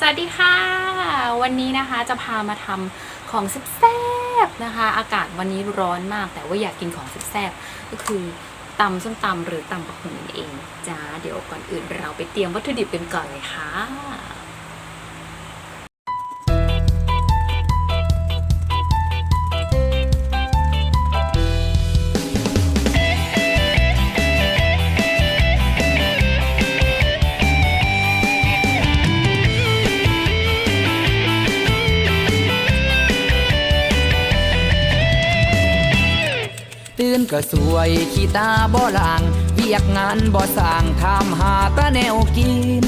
สวัสดีค่ะ วันนี้นะคะจะพามาทำของแซ่บๆนะคะ อากาศวันนี้ร้อนมาก แต่ว่าอยากกินของแซ่บๆก็คือตำส้มตำหรือตำปลาหุ่นเองจ้าเดี๋ยวก่อนอื่นเราไปเตรียมวัตถุดิบกันก่อนเลยค่ะ ก็สวยขี้ตาบ่ลางเวียกงานบ่สร้างทำหาตาแนวกิน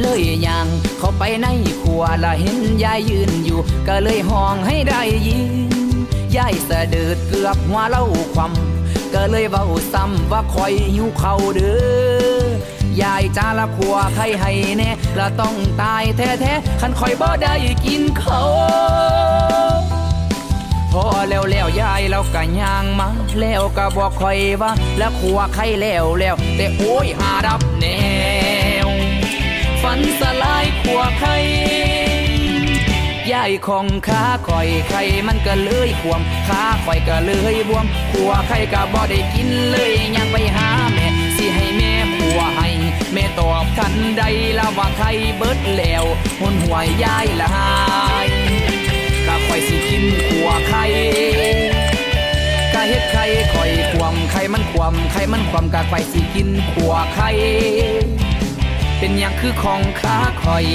เลยยังเข้าไปในครัวละเห็นยายยืนอยู่ ก็เลยห้องให้ได้ยินยายสะเดิดเกือบหัวเล่าความก็เลยเว้าซ้ำว่าคอยหิวเขาเด้อยายจ้าละขัวใครให้แน่ละต้องตายแท้ๆคันคอยบ่ได้กินเขา อแล้วแล้วยายเราก็ย่างมาแล้วก็บอกคอยว่า แล้วขัวใครแล้วแล้วแต่โอ้ยหาดับแนว ฝันสลายขัวใครยายของขาคอยใครมันก็เลยขวมขาคอยก็เลยบวมขัวใครก็บ่ได้กินเลยยังไปหาแม่สิให้แม่ขัวให้แม่ตอบทันใดละว่าใครเบิดแล้วหุนหวยยายละหาย อยสิกินขัวไข่กะเฮ็ดไข่คอยควมไข่มันควมไข่มันควมกะไฟสิกินขัวไข่เป็นอย่างคือของข้าคอย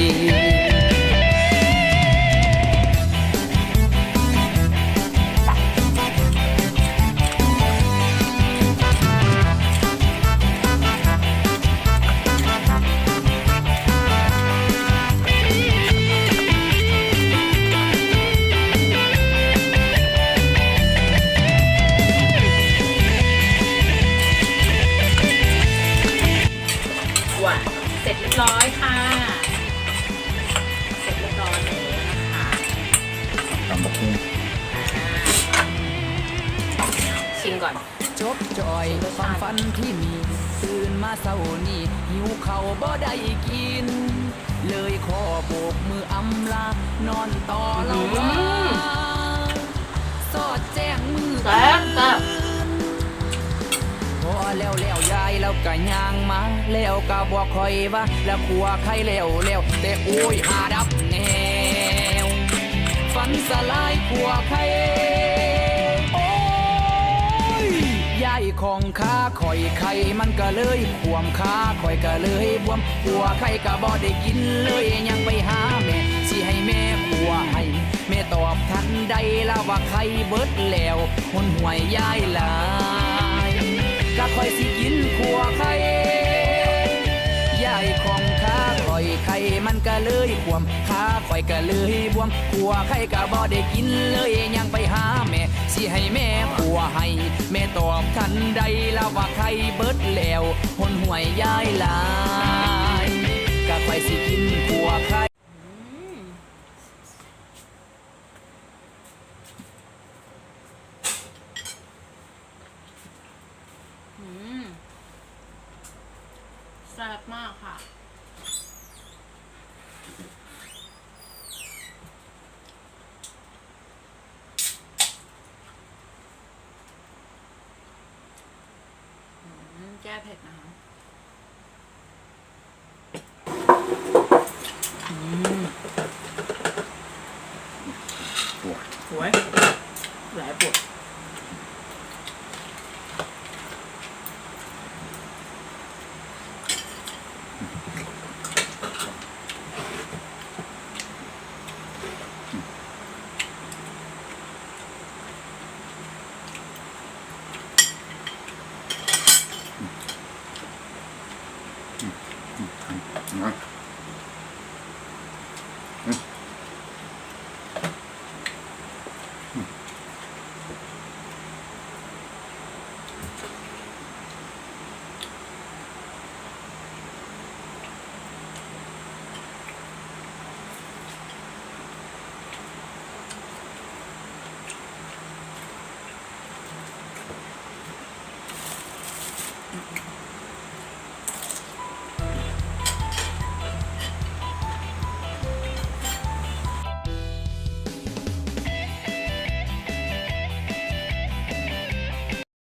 จบจอยความฝันที่มี ตื่นมาเศร้านี้หิวเขาวบ่ได้กิน เลยขอโบกมืออำลานอนต่อละว่าอืมสอดแจ้งมือแซ่บแซ่บพอแล้วแล้วยายแล้วก็ย่างมา แล้วก็บอกคอยว่า แล้วขัวใครแล้วแล้วแต่โอ้ยหาดับแนวฝันสลายขัวใครโอ้ย ยายของข้าคอยไข่มันก็เลยขวมขาคอยก็เลยบวมหัวไข่ก็บ่ได้กินเลยยังไปหาแม่สิให้แม่ขัวให้แม่ตอบทันใดละว่าไข่เบิดแล้วหุนหวยยายหลายก็คอยสิกินขัวไข่ อยไข่มันก็เลยขวมขาคอยก็เลยบวมขัวไข่ก็บ่ได้กินเลยยังไปหาแม่สิให้แม่ขัวให้ แม่ตอบทันใดแล้วว่าไข่เบิดแล้วหนห่วยยายลายก็คอยสิกินขัวไข่แซ่บมากค่ะ แก้เผ็ดนะคะปวดปวดหลายปวด นะ